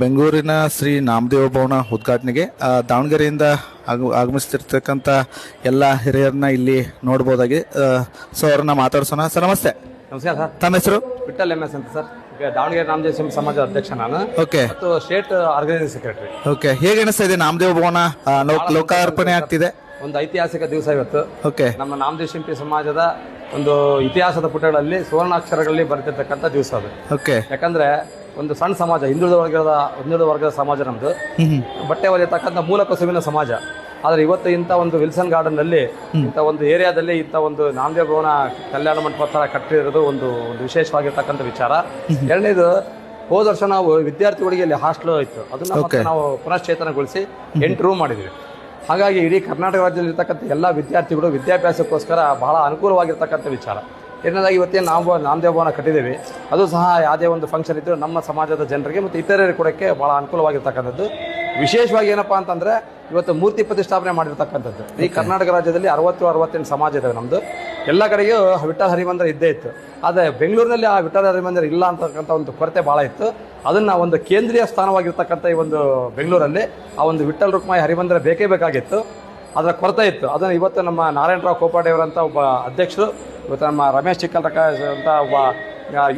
ಬೆಂಗಳೂರಿನ ಶ್ರೀ ನಾಮದೇವ ಭವನ ಉದ್ಘಾಟನೆಗೆ ದಾವಣಗೆರೆಯಿಂದ ಆಗ ಆಗಮಿಸ್ತಿರ್ತಕ್ಕಂಥ ಎಲ್ಲ ಹಿರಿಯರನ್ನ ಇಲ್ಲಿ ನೋಡ್ಬೋದಾಗಿ ಸೊ ಅವ್ರನ್ನ ಮಾತಾಡ್ಸೋಣ. ಸರ್ ನಮಸ್ತೆ. ನಮಸ್ಕಾರ ಸರ್. ತಮ್ಮ ಹೆಸರು? ವಿಠಲ್ ಎಂ ಎಸ್ ಅಂತ ಸರ್. ದಾವಣಗೆರೆ ನಾಮದೇವ ಸಿಂಹ ಸಮಾಜದ ಅಧ್ಯಕ್ಷ ನಾನು. ಓಕೆ. ಮತ್ತು ಸ್ಟೇಟ್ ಆರ್ಗನೈಸಿಂಗ್ ಸೆಕ್ರೆಟರಿ. ಓಕೆ. ಹೇಗೆ ಅನಿಸ್ತಾ ಇದೆ ನಾಮದೇವ ಭವನ? ಲೋಕಾರ್ಪಣೆ ಆಗ್ತಿದೆ. ಒಂದು ಐತಿಹಾಸಿಕ ದಿವಸ ಇವತ್ತು. ಓಕೆ. ನಮ್ಮ ನಾಮದೇವ ಶಿಂಪಿ ಸಮಾಜದ ಒಂದು ಇತಿಹಾಸದ ಪುಟಗಳಲ್ಲಿ ಸುವರ್ಣಾಕ್ಷರಗಳಲ್ಲಿ ಬರ್ತಿರ್ತಕ್ಕಂಥ ದಿವಸ ಅದು. ಓಕೆ. ಯಾಕಂದ್ರೆ ಒಂದು ಸಣ್ಣ ಸಮಾಜ ಹಿಂದುಳಿದ ವರ್ಗದ ಹಿಂದುಳಿದ ವರ್ಗದ ಸಮಾಜ ನಮ್ಮದು. ಬಟ್ಟೆ ಹೊಲಿಯತಕ್ಕಂಥ ಮೂಲ ಕಸುವಿನ ಸಮಾಜ. ಆದರೆ ಇವತ್ತು ಇಂಥ ಒಂದು ವಿಲ್ಸನ್ ಗಾರ್ಡನ್ನಲ್ಲಿ ಇಂಥ ಒಂದು ಏರಿಯಾದಲ್ಲಿ ಇಂಥ ಒಂದು ನಾಮದೇವ್ ಭವನ ಕಲ್ಯಾಣ ಮಂಟಪ ಥರ ಕಟ್ಟಿರೋದು ಒಂದು ಒಂದು ವಿಶೇಷವಾಗಿರ್ತಕ್ಕಂಥ ವಿಚಾರ. ಎರಡನೇದು ಹೋದ ವರ್ಷ ನಾವು ವಿದ್ಯಾರ್ಥಿಗಳಿಗೆ ಇಲ್ಲಿ ಹಾಸ್ಟೆಲ್ ಇತ್ತು. ಅದನ್ನ ಮತ್ತೆ ನಾವು ಪುನಶ್ಚೇತನಗೊಳಿಸಿ ಎಂಟು ರೂಮ್ ಮಾಡಿದ್ವಿ. ಹಾಗಾಗಿ ಇಡೀ ಕರ್ನಾಟಕ ರಾಜ್ಯದಲ್ಲಿರ್ತಕ್ಕಂಥ ಎಲ್ಲ ವಿದ್ಯಾರ್ಥಿಗಳು ವಿದ್ಯಾಭ್ಯಾಸಕ್ಕೋಸ್ಕರ ಬಹಳ ಅನುಕೂಲವಾಗಿರ್ತಕ್ಕಂಥ ವಿಚಾರ. ಎರಡನೇದಾಗಿ ಇವತ್ತೇನು ನಾವು ನಾಮದೇವ ಭವನ ಕಟ್ಟಿದ್ದೀವಿ. ಅದು ಸಹ ಯಾವುದೇ ಒಂದು ಫಂಕ್ಷನ್ ಇದ್ದರೂ ನಮ್ಮ ಸಮಾಜದ ಜನರಿಗೆ ಮತ್ತು ಇತರರಿಗೆ ಕೊಡೋಕ್ಕೆ ಭಾಳ ಅನುಕೂಲವಾಗಿರ್ತಕ್ಕಂಥದ್ದು. ವಿಶೇಷವಾಗಿ ಏನಪ್ಪ ಅಂತಂದರೆ ಇವತ್ತು ಮೂರ್ತಿ ಪ್ರತಿಷ್ಠಾಪನೆ ಮಾಡಿರ್ತಕ್ಕಂಥದ್ದು. ಈ ಕರ್ನಾಟಕ ರಾಜ್ಯದಲ್ಲಿ ಅರವತ್ತು, ಅರವತ್ತೆಂಟು ಸಮಾಜ ಇದಾವೆ ನಮ್ಮದು ಎಲ್ಲ ಕಡೆಗೂ ವಿಠಲ ಹರಿಮಂದಿರ ಇದ್ದೇ ಇತ್ತು. ಆದರೆ ಬೆಂಗಳೂರಿನಲ್ಲಿ ಆ ವಿಠಲ ಹರಿಮಂದಿರ ಇಲ್ಲ ಅಂತಕ್ಕಂಥ ಒಂದು ಕೊರತೆ ಭಾಳ ಇತ್ತು. ಅದನ್ನು ಒಂದು ಕೇಂದ್ರೀಯ ಸ್ಥಾನವಾಗಿರ್ತಕ್ಕಂಥ ಈ ಒಂದು ಬೆಂಗಳೂರಲ್ಲಿ ಆ ಒಂದು ವಿಠಲ್ ರುಕ್ಮಾಯಿ ಹರಿಮಂದಿರ ಬೇಕೇ ಬೇಕಾಗಿತ್ತು. ಅದರ ಕೊರತೆ ಇತ್ತು. ಅದನ್ನು ಇವತ್ತು ನಮ್ಮ ನಾರಾಯಣರಾವ್ ಕೋಪಾಡೆಯವರಂತ ಒಬ್ಬ ಅಧ್ಯಕ್ಷರು, ಇವತ್ತು ನಮ್ಮ ರಮೇಶ್ ಚಿಕ್ಕಲ್ರಕ ಅಂತ ಒಬ್ಬ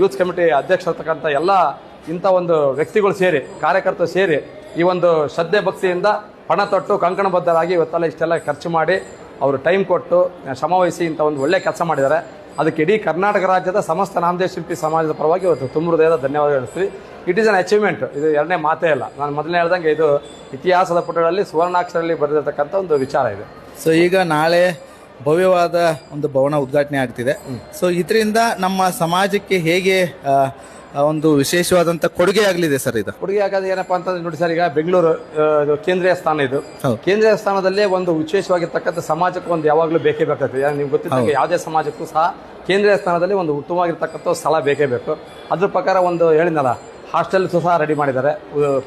ಯೂತ್ ಕಮಿಟಿ ಅಧ್ಯಕ್ಷರತಕ್ಕಂಥ ಎಲ್ಲ ಇಂಥ ಒಂದು ವ್ಯಕ್ತಿಗಳು ಸೇರಿ, ಕಾರ್ಯಕರ್ತರು ಸೇರಿ ಈ ಒಂದು ಶ್ರದ್ಧೆ ಭಕ್ತಿಯಿಂದ ಪಣ ತೊಟ್ಟು ಕಂಕಣಬದ್ಧರಾಗಿ ಇವತ್ತೆಲ್ಲ ಇಷ್ಟೆಲ್ಲ ಖರ್ಚು ಮಾಡಿ ಅವರು ಟೈಮ್ ಕೊಟ್ಟು ಶ್ರಮವಹಿಸಿ ಇಂಥ ಒಂದು ಒಳ್ಳೆ ಕೆಲಸ ಮಾಡಿದ್ದಾರೆ. ಅದಕ್ಕೆ ಇಡೀ ಕರ್ನಾಟಕ ರಾಜ್ಯದ ಸಮಸ್ತ ನಾಮದೇ ಶಿಲ್ಪಿ ಸಮಾಜದ ಪರವಾಗಿ ಇವತ್ತು ತುಂಬ ಹೃದಯದ ಧನ್ಯವಾದ ಹೇಳ್ತೀವಿ. ಇಟ್ ಈಸ್ ಅನ್ ಅಚೀವ್ಮೆಂಟ್ ಇದು ಎರಡನೇ ಮಾತೇ ಇಲ್ಲ ನಾನು ಮೊದಲನೇ ಹೇಳ್ದಂಗೆ ಇದು ಇತಿಹಾಸದ ಪುಟಗಳಲ್ಲಿ ಸುವರ್ಣಾಕ್ಷರಲ್ಲಿ ಬರೆದಿರ್ತಕ್ಕಂಥ ಒಂದು ವಿಚಾರ ಇದೆ. ಸೊ ಈಗ ನಾಳೆ ಭವ್ಯವಾದ ಒಂದು ಭವನ ಉದ್ಘಾಟನೆ ಆಗ್ತಿದೆ. ಸೊ ಇದರಿಂದ ನಮ್ಮ ಸಮಾಜಕ್ಕೆ ಹೇಗೆ ಒಂದು ವಿಶೇಷವಾದಂಥ ಕೊಡುಗೆ ಆಗಲಿದೆ ಸರ್ ಇದು? ಕೊಡುಗೆ ಆಗೋದು ಏನಪ್ಪ ಅಂತಂದ್ರೆ ನೋಡಿ ಸರ್ ಈಗ ಬೆಂಗಳೂರು ಕೇಂದ್ರೀಯ ಸ್ಥಾನ ಇದು. ಕೇಂದ್ರೀಯ ಸ್ಥಾನದಲ್ಲೇ ಒಂದು ವಿಶೇಷವಾಗಿರ್ತಕ್ಕಂಥ ಸಮಾಜಕ್ಕೆ ಒಂದು ಯಾವಾಗಲೂ ಬೇಕೇ ಬೇಕಾಗ್ತದೆ. ನಿಮ್ಗೆ ಗೊತ್ತಿದ್ದಂಗೆ ಯಾವುದೇ ಸಮಾಜಕ್ಕೂ ಸಹ ಕೇಂದ್ರೀಯ ಸ್ಥಾನದಲ್ಲಿ ಒಂದು ಉತ್ತಮವಾಗಿರ್ತಕ್ಕಂಥ ಸ್ಥಳ ಬೇಕೇ ಬೇಕು. ಅದ್ರ ಪ್ರಕಾರ ಒಂದು ಹೇಳಿದ್ನಲ್ಲ, ಹಾಸ್ಟೆಲ್ ಸಹ ರೆಡಿ ಮಾಡಿದ್ದಾರೆ.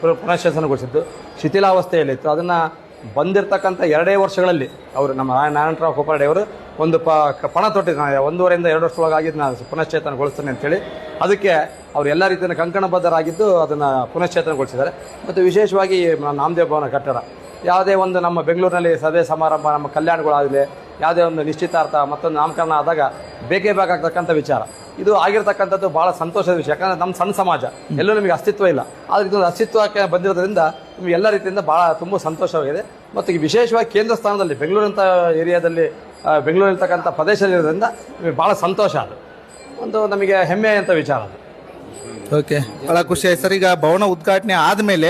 ಪುನಶ್ಚೇತನಗೊಳಿಸಿದ್ದು ಶಿಥಿಲಾವಸ್ಥೆಯಲ್ಲಿತ್ತು ಅದನ್ನು ಬಂದಿರತಕ್ಕಂಥ ಎರಡೇ ವರ್ಷಗಳಲ್ಲಿ ಅವರು ನಮ್ಮ ನಾರಾಯಣ- ನಾರಾಯಣರಾವ್ ಕೋಪಾಡೆ ಅವರು ಒಂದು ಪ ಪಣ ತೊಟ್ಟಿದ್ದು ಒಂದೂವರೆಯಿಂದ ಎರಡು ವರ್ಷದೊಳಗಾಗಿ ನಾನು ಪುನಶ್ಚೇತನಗೊಳಿಸ್ತೇನೆ ಅಂತೇಳಿ ಅದಕ್ಕೆ ಅವರು ಎಲ್ಲ ರೀತಿಯ ಕಂಕಣಬದ್ಧರಾಗಿದ್ದು ಅದನ್ನು ಪುನಶ್ಚೇತನಗೊಳಿಸಿದ್ದಾರೆ ಮತ್ತು ವಿಶೇಷವಾಗಿ ನಾಮದೇವ ಭವನ ಕಟ್ಟಡ. ಯಾವುದೇ ಒಂದು ನಮ್ಮ ಬೆಂಗಳೂರಿನಲ್ಲಿ ಸಭೆ ಸಮಾರಂಭ, ನಮ್ಮ ಕಲ್ಯಾಣಗಳಾಗಲಿ ಯಾವುದೇ ಒಂದು ನಿಶ್ಚಿತಾರ್ಥ ಮತ್ತೊಂದು ನಾಮಕರಣ ಆದಾಗ ಬೇಕೇ ಬೇಕಾಗ್ತಕ್ಕಂಥ ವಿಚಾರ. ಇದು ಆಗಿರತಕ್ಕಂಥದ್ದು ಭಾಳ ಸಂತೋಷದ ವಿಷಯ. ಯಾಕಂದರೆ ನಮ್ಮ ಸಣ್ಣ ಸಮಾಜ, ಎಲ್ಲೂ ನಮಗೆ ಅಸ್ತಿತ್ವ ಇಲ್ಲ. ಆದರೆ ಇದೊಂದು ಅಸ್ತಿತ್ವಕ್ಕೆ ಬಂದಿರೋದ್ರಿಂದ ನಿಮಗೆ ಎಲ್ಲ ರೀತಿಯಿಂದ ಭಾಳ ತುಂಬ ಸಂತೋಷವಾಗಿದೆ. ಮತ್ತು ವಿಶೇಷವಾಗಿ ಕೇಂದ್ರ ಸ್ಥಾನದಲ್ಲಿ ಬೆಂಗಳೂರಂಥ ಏರಿಯಾದಲ್ಲಿ ಬೆಂಗಳೂರಿರ್ತಕ್ಕಂಥ ಪ್ರದೇಶದಲ್ಲಿರೋದ್ರಿಂದ ನಿಮಗೆ ಭಾಳ ಸಂತೋಷ ಅದು. ಒಂದು ನಮಗೆ ಹೆಮ್ಮೆ ಅಂತ ವಿಚಾರ ಅದು. ಓಕೆ. ಬಹಳ ಖುಷಿ ಆಯ್ತು ಸರ್. ಈಗ ಭವನ ಉದ್ಘಾಟನೆ ಆದ್ಮೇಲೆ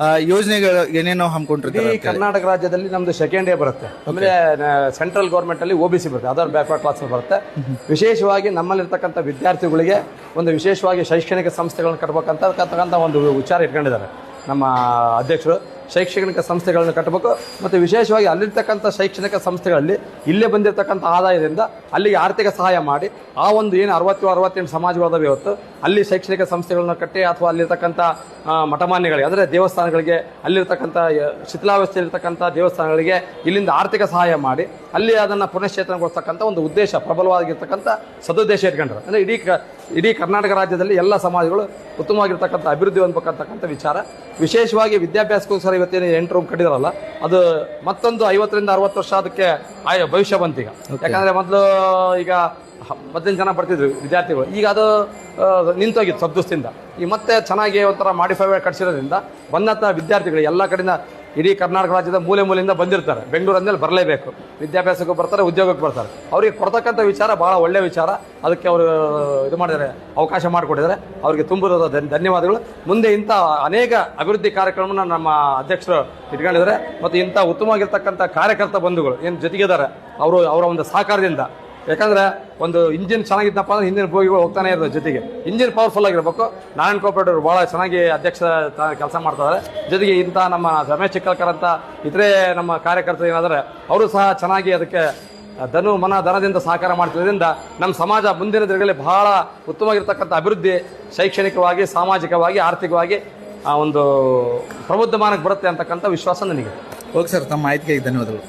ಆ, ಯೋಜನೆಗಳು ಏನೇನೋ ಇಡೀ ಹಮ್ಮಿಕೊಂಡಿರ್ತಾರೆ ಕರ್ನಾಟಕ ರಾಜ್ಯದಲ್ಲಿ ನಮ್ದು ಸೆಕೆಂಡ್ ಡೇ ಬರುತ್ತೆ. ಆಮೇಲೆ ಸೆಂಟ್ರಲ್ ಗೌರ್ಮೆಂಟ್ ಅಲ್ಲಿ ಒ ಬಿ ಸಿ ಬರುತ್ತೆ. ಅದರ್ ಬ್ಯಾಕ್ವರ್ಡ್ ಕ್ಲಾಸ್ ಬರುತ್ತೆ. ವಿಶೇಷವಾಗಿ ನಮ್ಮಲ್ಲಿರ್ತಕ್ಕಂಥ ವಿದ್ಯಾರ್ಥಿಗಳಿಗೆ ಒಂದು ವಿಶೇಷವಾಗಿ ಶೈಕ್ಷಣಿಕ ಸಂಸ್ಥೆಗಳನ್ನ ಕಟ್ಬೇಕಂತ ಒಂದು ವಿಚಾರ ಇಟ್ಕೊಂಡಿದ್ದಾರೆ ನಮ್ಮ ಅಧ್ಯಕ್ಷರು. ಶೈಕ್ಷಣಿಕ ಸಂಸ್ಥೆಗಳನ್ನು ಕಟ್ಟಬೇಕು. ಮತ್ತು ವಿಶೇಷವಾಗಿ ಅಲ್ಲಿರ್ತಕ್ಕಂಥ ಶೈಕ್ಷಣಿಕ ಸಂಸ್ಥೆಗಳಲ್ಲಿ ಇಲ್ಲೇ ಬಂದಿರತಕ್ಕಂಥ ಆದಾಯದಿಂದ ಅಲ್ಲಿಗೆ ಆರ್ಥಿಕ ಸಹಾಯ ಮಾಡಿ. ಆ ಒಂದು ಏನು ಅರವತ್ತು ಅರವತ್ತೆಂಟು ಸಮಾಜಗಳದಾವೆ ಇವತ್ತು. ಅಲ್ಲಿ ಶೈಕ್ಷಣಿಕ ಸಂಸ್ಥೆಗಳನ್ನು ಕಟ್ಟಿ ಅಥವಾ ಅಲ್ಲಿರ್ತಕ್ಕಂಥ ಮಠಮಾನ್ಯಗಳಿಗೆ, ಅಂದರೆ ದೇವಸ್ಥಾನಗಳಿಗೆ, ಅಲ್ಲಿರ್ತಕ್ಕಂಥ ಶಿಥಿಲಾವಸ್ಥೆಯಲ್ಲಿರ್ತಕ್ಕಂಥ ದೇವಸ್ಥಾನಗಳಿಗೆ ಇಲ್ಲಿಂದ ಆರ್ಥಿಕ ಸಹಾಯ ಮಾಡಿ. ಅಲ್ಲಿ ಅದನ್ನು ಪುನಶ್ಚೇತನಗೊಳಿಸ್ತಕ್ಕಂಥ ಒಂದು ಉದ್ದೇಶ, ಪ್ರಬಲವಾಗಿರ್ತಕ್ಕಂಥ ಸದುದ್ದೇಶ ಇಟ್ಕೊಂಡ್ರು. ಅಂದರೆ ಇಡೀ ಇಡೀ ಕರ್ನಾಟಕ ರಾಜ್ಯದಲ್ಲಿ ಎಲ್ಲ ಸಮಾಜಗಳು ಉತ್ತಮವಾಗಿರ್ತಕ್ಕಂಥ ಅಭಿವೃದ್ಧಿ ಹೊಂದಬೇಕಂತಕ್ಕಂಥ ವಿಚಾರ. ವಿಶೇಷವಾಗಿ ವಿದ್ಯಾಭ್ಯಾಸಕ್ಕೋಸ್ಕರ ಇವತ್ತೇನು ಎಂಟು ರೂಮ್ ಕಟ್ಟಿದಾರಲ್ಲ ಅದು ಮತ್ತೊಂದು ಐವತ್ತರಿಂದ ಅರವತ್ತು ವರ್ಷ ಅದಕ್ಕೆ ಆಯ ಭವಿಷ್ಯ ಬಂತೀಗ ಯಾಕಂದ್ರೆ ಮೊದಲು ಈಗ ಮೊದಲಿನ ಹದಿನೈದು ಜನ ಬರ್ತಿದ್ರು ವಿದ್ಯಾರ್ಥಿಗಳು. ಈಗ ಅದು ನಿಂತೋಗಿತ್ತು ಸಬ್ದುಸ್ತಿಂದ ಈ ಈಗ ಮತ್ತೆ ಚೆನ್ನಾಗಿ ಒಂಥರ ಮಾಡಿಫೈ ಕಟ್ಸಿರೋದ್ರಿಂದ ಬಂದಂಥ ವಿದ್ಯಾರ್ಥಿಗಳು ಎಲ್ಲ ಕಡೆಯಿಂದ ಇಡೀ ಕರ್ನಾಟಕ ರಾಜ್ಯದ ಮೂಲೆ ಮೂಲೆಯಿಂದ ಬಂದಿರ್ತಾರೆ. ಬೆಂಗಳೂರು ಅಂದಮೇಲೆ ಬರಲೇಬೇಕು. ವಿದ್ಯಾಭ್ಯಾಸಕ್ಕೂ ಬರ್ತಾರೆ, ಉದ್ಯೋಗಕ್ಕೆ ಬರ್ತಾರೆ. ಅವರಿಗೆ ಕೊಡ್ತಕ್ಕಂಥ ವಿಚಾರ ಭಾಳ ಒಳ್ಳೆಯ ವಿಚಾರ. ಅದಕ್ಕೆ ಅವರು ಇದು ಮಾಡಿದ್ದಾರೆ, ಅವಕಾಶ ಮಾಡಿಕೊಟ್ಟಿದ್ದಾರೆ. ಅವರಿಗೆ ತುಂಬ ಧನ್ಯವಾದಗಳು. ಮುಂದೆ ಇಂಥ ಅನೇಕ ಅಭಿವೃದ್ಧಿ ಕಾರ್ಯಕ್ರಮನ ನಮ್ಮ ಅಧ್ಯಕ್ಷರು ಇಟ್ಕೊಂಡಿದ್ದಾರೆ. ಮತ್ತು ಇಂಥ ಉತ್ತಮವಾಗಿರ್ತಕ್ಕಂಥ ಕಾರ್ಯಕರ್ತ ಬಂಧುಗಳು, ಏನು ಜೊತೆಗಿದ್ದಾರೆ, ಅವರು, ಅವರ ಒಂದು ಸಹಕಾರದಿಂದ ಯಾಕಂದ್ರೆ ಒಂದು ಇಂಜಿನ್ ಚೆನ್ನಾಗಿದ್ದಪ್ಪ ಅಂದ್ರೆ ಹಿಂದಿನ ಬೋಗಿಗಳು ಹೋಗ್ತಾನೆ ಇರೋದು ಜೊತೆಗೆ. ಇಂಜಿನ್ ಪವರ್ಫುಲ್ ಆಗಿರ್ಬೇಕು. ನಾರಾಯಣ್ ಕೋಪರೇಟರ್ ಬಹಳ ಚೆನ್ನಾಗಿ ಅಧ್ಯಕ್ಷ ಕೆಲಸ ಮಾಡ್ತಾರೆ. ಜೊತೆಗೆ ಇಂಥ ನಮ್ಮ ರಮೇಶ್ ಚಿಕ್ಕಲ್ಕರ್ ಅಂತ ಇತರೆ ನಮ್ಮ ಕಾರ್ಯಕರ್ತರು ಏನಾದರೆ ಅವರು ಸಹ ಚೆನ್ನಾಗಿ ಅದಕ್ಕೆ ಧನು, ಮನ, ಧನದಿಂದ ಸಹಕಾರ ಮಾಡ್ತಿರೋದ್ರಿಂದ ನಮ್ಮ ಸಮಾಜ ಮುಂದಿನ ದಿನಗಳಲ್ಲಿ ಬಹಳ ಉತ್ತಮವಾಗಿರ್ತಕ್ಕಂಥ ಅಭಿವೃದ್ಧಿ ಶೈಕ್ಷಣಿಕವಾಗಿ, ಸಾಮಾಜಿಕವಾಗಿ, ಆರ್ಥಿಕವಾಗಿ ಒಂದು ಪ್ರಬುದ್ಧಮಾನಕ್ಕೆ ಬರುತ್ತೆ ಅಂತಕ್ಕಂಥ ವಿಶ್ವಾಸ ನನಗೆ ಓಕೆ ಸರ್, ತಮ್ಮ ಮಾಹಿತಿಗೆ ಧನ್ಯವಾದಗಳು.